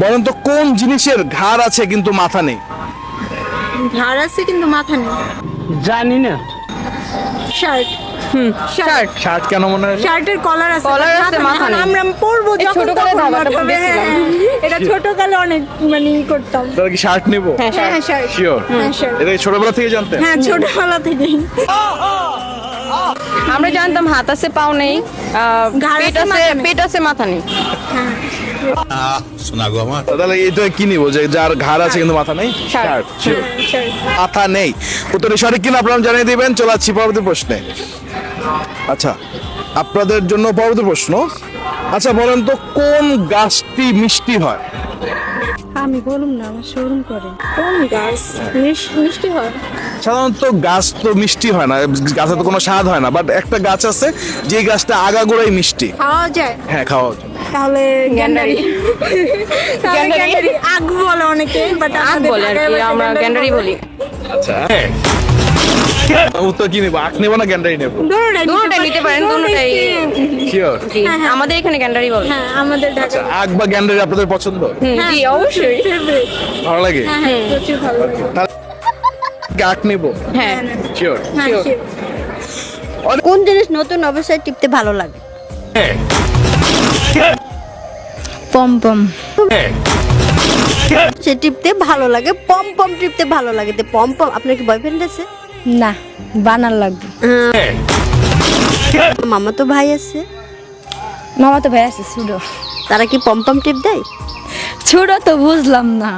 বলেন তো কোন জিনিসের ঘাড় আছে কিন্তু মাথা নেই? ঘাড় আছে কিন্তু মাথা নেই। জানি না। শার্ট। হুম শার্ট। শার্ট। কেন মনে হয় শার্টের কলার আছে মাথা এখন নেই। আমরা পরবো যখন তখন। হ্যাঁ, এটা ছোটকালে অনেক মানে ই করতাম। তাহলে কি শার্ট নেব? হ্যাঁ হ্যাঁ শার্ট। শার্ট শিওর হ্যাঁ শার্ট। এটা ছোটবেলা থেকে জানতেন? হ্যাঁ ছোটবেলা থেকেই। আমরা জানতাম হাত আছে পাও নেই পেট আছে, আছে মাথা নেই। পেট আছে মাথা নেই। হ্যাঁ। শোনা গো আমার। তাহলে এটা কি নিব? যে যার ঘাড় আছে কিন্তু মাথা নেই? শার্ট। Shirt sure। হ্যাঁ, শার্ট মাথা নেই। উত্তরটি সঠিক কিনা আপনারা জানিয়ে দিবেন? চলে পরবর্তী প্রশ্নে। আচ্ছা আপনাদের জন্য পরবর্তী প্রশ্ন। আচ্ছা বলেন তো কোন গাছটি মিষ্টি হয়? আমি বলুম না আমার শোরুম করে কোন গাছ মিষ্টি হয়। সাধারণত গাছ তো মিষ্টি হয় না গাছে তো কোনো স্বাদ হয় না বাট একটা গাছ আছে যে গাছটা আগাগোড়াই মিষ্টি। খাওয়া যায়? হ্যাঁ খাওয়া যায়। তাহলে গ্যান্ডারি। তাহলে গ্যান্ডারি। গ্যান্ডারি। আগ বলে অনেকে বাট আগ বলে আর কি আমরা গ্যান্ডারি বলি। আচ্ছা উত্তর কি নেব? আখ নেব না গ্যান্ডারি নেব? দুটোটাই নিতে পারেন, দুটোটাই। শিওর জি হ্যাঁ, হ্যাঁ। আমাদের এখানে গ্যান্ডারি বলে। হ্যাঁ আমাদের ঢাকা আখ বা গ্যান্ডারি আপনাদের পছন্দ? জি অবশ্যই। ভালো লাগে? প্রচুর ভালো লাগে। আখ নেব? হ্যাঁ। শিওর. কোন জিনিস নতুন অবস্থায় টিপতে ভালো লাগে? পম পম। সে টিপতে ভালো লাগে পম পম টিপতে ভালো লাগে। তো পম পম আপনার কি বয়ফ্রেন্ড আছে? না বানার লাগবে। মামা তো ভাই আছে। মামা তো ভাই আছে ছুড়ো তারা কি পম্পম পম টিপ দেয়? ছুড়ো তো বুঝলাম না।